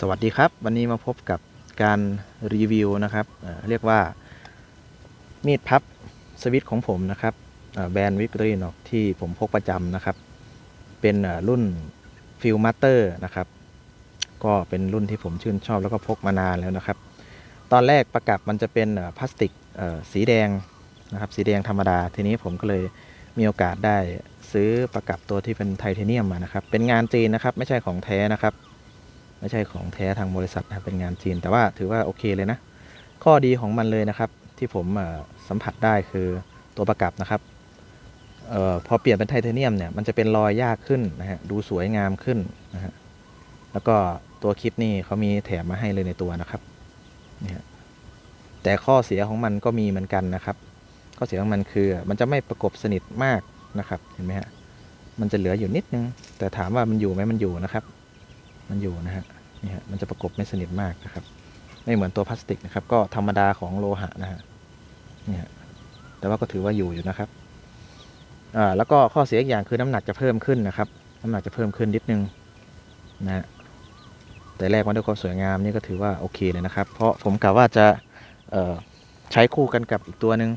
สวัสดีครับ วันนี้มาพบกับการรีวิวนะครับเเรียกว่ามีดพับสวิตของผมนะครับแบรนด์วิกตอรีนอกที่ผมพกประจำนะครับ เป็นรุ่นฟิลมาสเตอร์นะครับ ก็เป็นรุ่นที่ผมชื่นชอบแล้วก็พกมานานแล้วนะครับ ตอนแรกประกับมันจะเป็นพลาสติกสีแดงนะครับ สีแดงธรรมดา ทีนี้ผมก็เลยมีโอกาสได้ซื้อประกับตัวที่เป็นไทเทเนียมมานะครับ เป็นงานจีนนะครับ ไม่ใช่ของแท้นะครับ ไม่ใช่ของแท้ทางบริษัทนะเป็นงานจีน แต่ว่าถือว่าโอเคเลยนะ ข้อดีของมันเลยนะครับ ที่ผมสัมผัสได้คือตัวประกับนะครับออพอเปลี่ยนเป็นไทเทเนียมเนี่ยมันจะเป็นรอยยากขึ้นนะฮะดูสวยงามขึ้นนะฮะแล้วก็ตัวคลิปนี่เขามีแถมมาให้เลยในตัวนะครับนี่ฮะแต่ข้อเสียของมันก็มีเหมือนกันนะครับ ข้อเสียของมันคือมันจะไม่ประกบสนิทมากนะครับเห็นไหมฮะมันจะเหลืออยู่นิดนึง แต่ถามว่ามันอยู่ไหมมันอยู่นะครับ มันอยู่นะฮะนี่ฮะมันจะประกบไม่สนิทมากนะครับ ไม่เหมือนตัวพลาสติกนะครับ ก็ธรรมดาของโลหะนะฮะนี่ฮะแต่ว่าก็ถือว่าอยู่อยู่นะครับอ่าแล้วก็ข้อเสียอีกอย่างคือน้ำหนักจะเพิ่มขึ้นนะครับ น้ำหนักจะเพิ่มขึ้นนิดนึงนะฮะแต่แรกมาด้วยความสวยงามนี่ก็ถือว่าโอเคเลยนะครับ เพราะผมกะว่าจะเอ่อใช้คู่กันกับอีกตัวหนึ่ง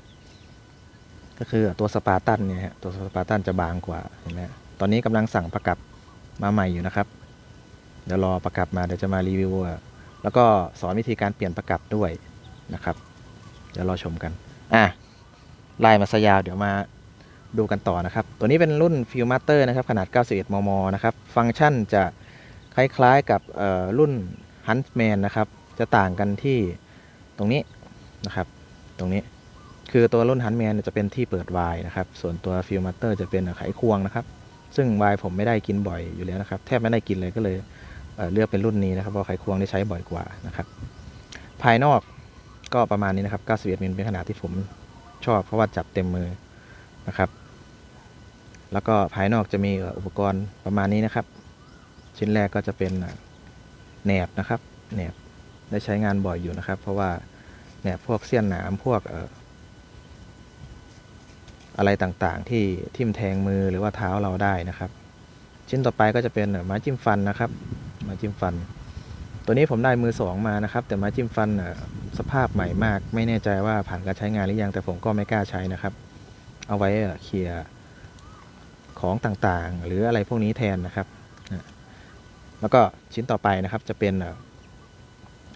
ก็คือตัวสปาร์ตันเนี่ยฮะตัวสปาร์ตันจะบางกว่าเห็นไหมฮะตอนนี้กำลังสั่งประกับมาใหม่อยู่นะครับ เดี๋ยวรอประกับมาเดี๋ยวจะมารีวิวแล้วก็สอนวิธีการเปลี่ยนประกับด้วยนะครับ เดี๋ยวรอชมกัน อะไล่มาซะยาวเดี๋ยวมาดูกันต่อนะครับ ตัวนี้เป็นรุ่น f i l m a t e r นะครับ ขนาด 91 มม นะครับ ฟังก์ชันจะคล้ายๆกับรุ่น Huntsman นะครับ จะต่างกันที่ตรงนี้นะครับ ตรงนี้คือตัวรุ่น Huntsman เนี่ยจะเป็นที่เปิดวายนะครับ ส่วนตัว f i l m a t e r จะเป็นไขควงนะครับ ซึ่งวายผมไม่ได้กินบ่อยอยู่แล้วนะครับ แทบไม่ได้กินเลยก็เลย เเลือกเป็นรุ่นนี้นะครับเพราะไขควงได้ใช้บ่อยกว่านะครับ ภายนอกก็ประมาณนี้นะครับ91มิลเป็นขนาดที่ผมชอบเพราะว่าจับเต็มมือนะครับ แล้วก็ภายนอกจะมีอุปกรณ์ประมาณนี้นะครับ ชิ้นแรกก็จะเป็นแหนบนะครับแหนบได้ใช้งานบ่อยอยู่นะครับ เพราะว่าแหนบพวกเสี้ยนหนามพวกอะไรต่างๆ ที่ทิ่มแทงมือหรือว่าเท้าเราได้นะครับ ชิ้นต่อไปก็จะเป็นไม้จิ้มฟันนะครับ ไม้จิ้มฟัน ตัวนี้ผมได้มือสองมานะครับ แต่ไม้จิ้มฟันอ่อสภาพใหม่มาก ไม่แน่ใจว่าผ่านการใช้งานหรือยังแต่ผมก็ไม่กล้าใช้นะครับ เอาไว้เอ่อเคลียร์ของต่างๆ หรืออะไรพวกนี้แทนนะครับ แล้วก็ชิ้นต่อไปนะครับจะเป็น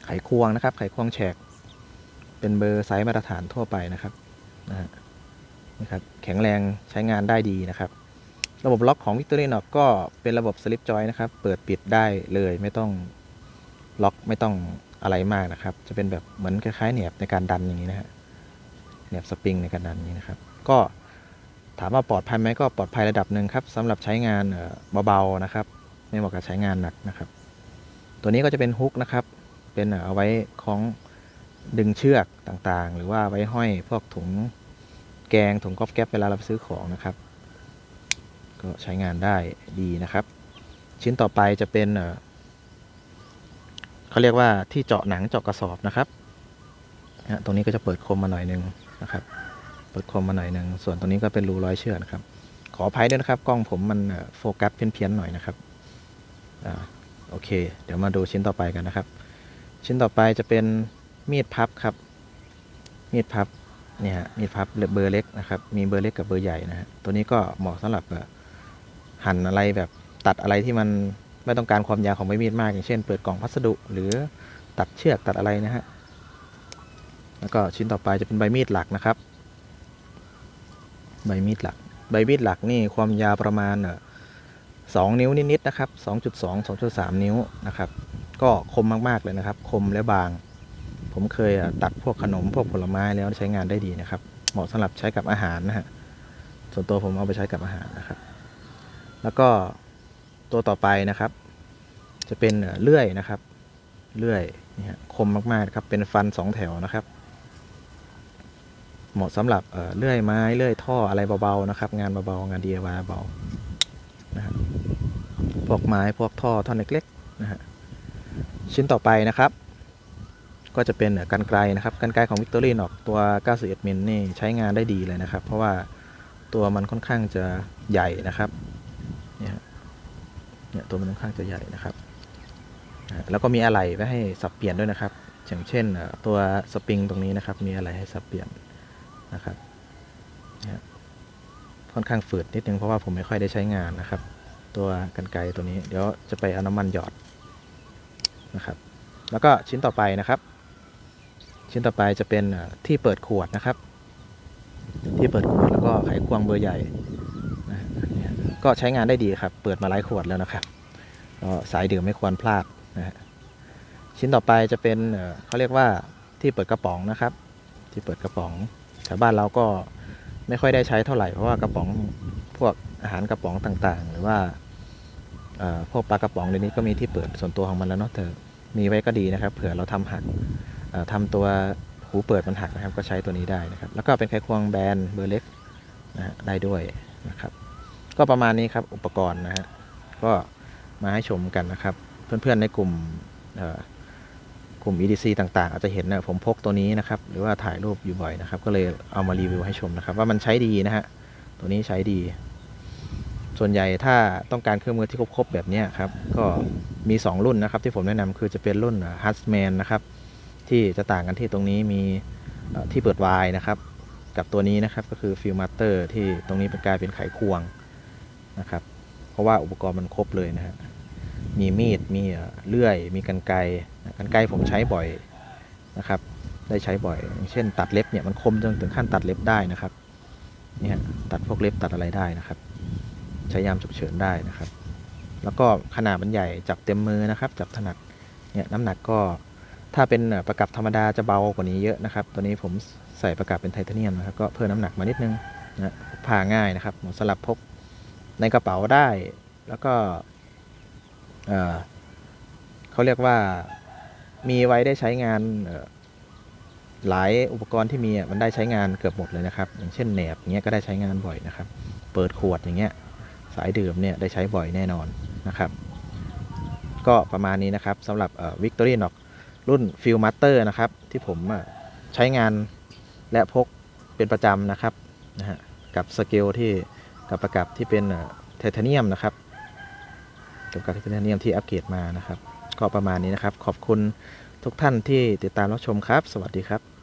ไขควงนะครับ ไขควงแฉก เป็นเบอร์ไซส์มาตรฐานทั่วไปนะครับนะครับ แข็งแรงใช้งานได้ดีนะครับ ระบบล็อกของ Victorinox ก็เป็นระบบสลิปจอยนะครับ เปิดปิดได้เลยไม่ต้องล็อกไม่ต้องอะไรมากนะครับ จะเป็นแบบเหมือนคล้ายๆแหนบในการดันอย่างนี้นะฮะแหนบสปริงในการดันอย่างนี้นะครับ ก็ถามว่าปลอดภัยไหมก็ปลอดภัยระดับหนึ่งครับสำหรับใช้งานเบาๆนะครับ ไม่เหมาะกับใช้งานหนักนะครับ ตัวนี้ก็จะเป็นฮุกนะครับ เป็นเอ่อเอาไว้คล้องดึงเชือกต่างๆ หรือว่าไว้ห้อยพวกถุงแกงถุงก๊อบแก๊บเวลาเราไปซื้อของนะครับ ก็ใช้งานได้ดีนะครับ ชิ้นต่อไปจะเป็นเขาเรียกว่าที่เจาะหนังเจาะกระสอบนะครับฮะตรงนี้ก็จะเปิดคมมาหน่อยหนึงนะครับ เปิดคมมาหน่อยหนึ่งส่วนตรงนี้ก็เป็นรูร้อยเชือกนะครับ ขออภัยด้วยนะครับ กล้องผมมันโฟกัสเพี้ยนๆหน่อยนะครับอ่าโอเค เดี๋ยวมาดูชิ้นต่อไปกันนะครับ ชิ้นต่อไปจะเป็นมีดพับครับ มีดพับเนี่ยมีดพับเบอร์เล็กนะครับ มีเบอร์เล็กกับเบอร์ใหญ่นะฮะตัวนี้ก็เหมาะสำหรับ หั่นอะไรแบบตัดอะไรที่มันไม่ต้องการความยาวของใบมีดมาก อย่างเช่น เปิดกล่องพัสดุ หรือตัดเชือกตัดอะไรนะฮะแล้วก็ชิ้นต่อไปจะเป็นใบมีดหลักนะครับ ใบมีดหลัก ใบมีดหลักนี่ความยาวประมาณสองนิ้วนิดๆนะครับสองจุดสองสองจุดสามนิ้วนะครับ ก็คมมากๆเลยนะครับ คมและบาง ผมเคยตัดพวกขนมพวกผลไม้แล้วใช้งานได้ดีนะครับ เหมาะสำหรับใช้กับอาหารนะฮะส่วนตัวผมเอาไปใช้กับอาหารนะครับ แล้วก็ตัวต่อไปนะครับ จะเป็นเลื่อยนะครับ เลื่อยนี่ฮะคมมากๆครับ เป็นฟันสองแถวนะครับ เหมาะสำหรับเลื่อยไม้เลื่อยท่ออะไรเบาๆนะครับ งานเบาๆงาน DIY เบานะครับพวกไม้พวกท่อท่อนเล็กๆนะฮะชิ้นต่อไปนะครับ ก็จะเป็นกันไกลนะครับกันไกลของ Victorinox ตัว 91มิลนี่ใช้งานได้ดีเลยนะครับ เพราะว่าตัวมันค่อนข้างจะใหญ่นะครับ เนี่ยเนี่ยตัวมันค่อนข้างจะใหญ่นะครับ แล้วก็มีอะไหล่ไว้ให้สับเปลี่ยนด้วยนะครับ อย่างเช่นตัวสปริงตรงนี้นะครับ มีอะไรให้สับเปลี่ยนนะครับค่อนข้างฝืดนิดนึงเพราะว่าผมไม่ค่อยได้ใช้งานนะครับ ตัวกันไกตัวนี้เดี๋ยวจะไปเอาน้ำมันหยอดนะครับ แล้วก็ชิ้นต่อไปนะครับ ชิ้นต่อไปจะเป็นที่เปิดขวดนะครับ ที่เปิดขวดแล้วก็ไขควงเบอร์ใหญ่ ก็ใช้งานได้ดีครับ เปิดมาหลายขวดแล้วนะครับสายดื่มไม่ควรพลาดนะฮะชิ้นต่อไปจะเป็นเขาเรียกว่าที่เปิดกระป๋องนะครับ ที่เปิดกระป๋องแถวบ้านเราก็ไม่ค่อยได้ใช้เท่าไหร่เพราะว่ากระป๋องพวกอาหารกระป๋องต่างๆ หรือว่าพวกปลากระป๋องเดี๋ยวนี้ก็มีที่เปิดส่วนตัวของมันแล้วเนาะแต่มีไว้ก็ดีนะครับเผื่อเราทำหักเอ่อทำตัวหูเปิดมันหักนะครับ ก็ใช้ตัวนี้ได้นะครับ แล้วก็เป็นไขควงแบนเบอร์เล็กนะฮะได้ด้วยนะครับ ก็ประมาณนี้ครับอุปกรณ์นะฮะก็มาให้ชมกันนะครับ เพื่อนๆในกลุ่มกลุ่ม EDC ต่างๆ อาจจะเห็นนะผมพกตัวนี้นะครับ หรือว่าถ่ายรูปอยู่บ่อยนะครับ ก็เลยเอามารีวิวให้ชมนะครับ ว่ามันใช้ดีนะฮะตัวนี้ใช้ดี ส่วนใหญ่ถ้าต้องการเครื่องมือที่ครบๆแบบนี้ครับ ก็มี 2 รุ่นนะครับ ที่ผมแนะนำคือจะเป็นรุ่น h u s m a n นะครับ ที่จะต่างกันที่ตรงนี้มีที่เปิดวายนะครับ กับตัวนี้นะครับก็คือ f i l m a t e r ที่ตรงนี้เป็นกลายเป็นไขควง นะครับ เพราะว่าอุปกรณ์มันครบเลยนะฮะมีมีดมีเลื่อย มีกันไกกันไกผมใช้บ่อยนะครับ ได้ใช้บ่อยอย่างเช่นตัดเล็บเนี่ยมันคมจนถึงขั้นตัดเล็บได้นะครับเนี่ยตัดพวกเล็บตัดอะไรได้นะครับ ใช้ยามฉุกเฉินได้นะครับ แล้วก็ขนาดมันใหญ่จับเต็มมือนะครับ จับถนัดเนี่ยน้ำหนักก็ถ้าเป็นประกับธรรมดาจะเบากว่านี้เยอะนะครับ ตัวนี้ผมใส่ประกับเป็นไทเทเนียมนะครับ ก็เพิ่มน้ำหนักมานิดนึงนะพกาง่ายนะครับสำหรับพก ในกระเป๋าได้ แล้วก็เออเขาเรียกว่ามีไว้ได้ใช้งานหลายอุปกรณ์ที่มีอะมันได้ใช้งานเกือบหมดเลยนะครับ อย่างเช่นแหนบเงี้ยก็ได้ใช้งานบ่อยนะครับ เปิดขวดอย่างเงี้ยสายดื่มเนี่ยได้ใช้บ่อยแน่นอนนะครับ ก็ประมาณนี้นะครับสำหรับวิกตอรี่น็อกรุ่นฟิลมาสเตอร์นะครับ ที่ผมใช้งานและพกเป็นประจำนะครับนะฮะกับสเกลที่ กับประกับที่เป็นไทเทเนียมนะครับกับกับไทเทเนียมที่อัปเกรดมานะครับ ก็ประมาณนี้นะครับ ขอบคุณทุกท่านที่ติดตามรับชมครับ สวัสดีครับ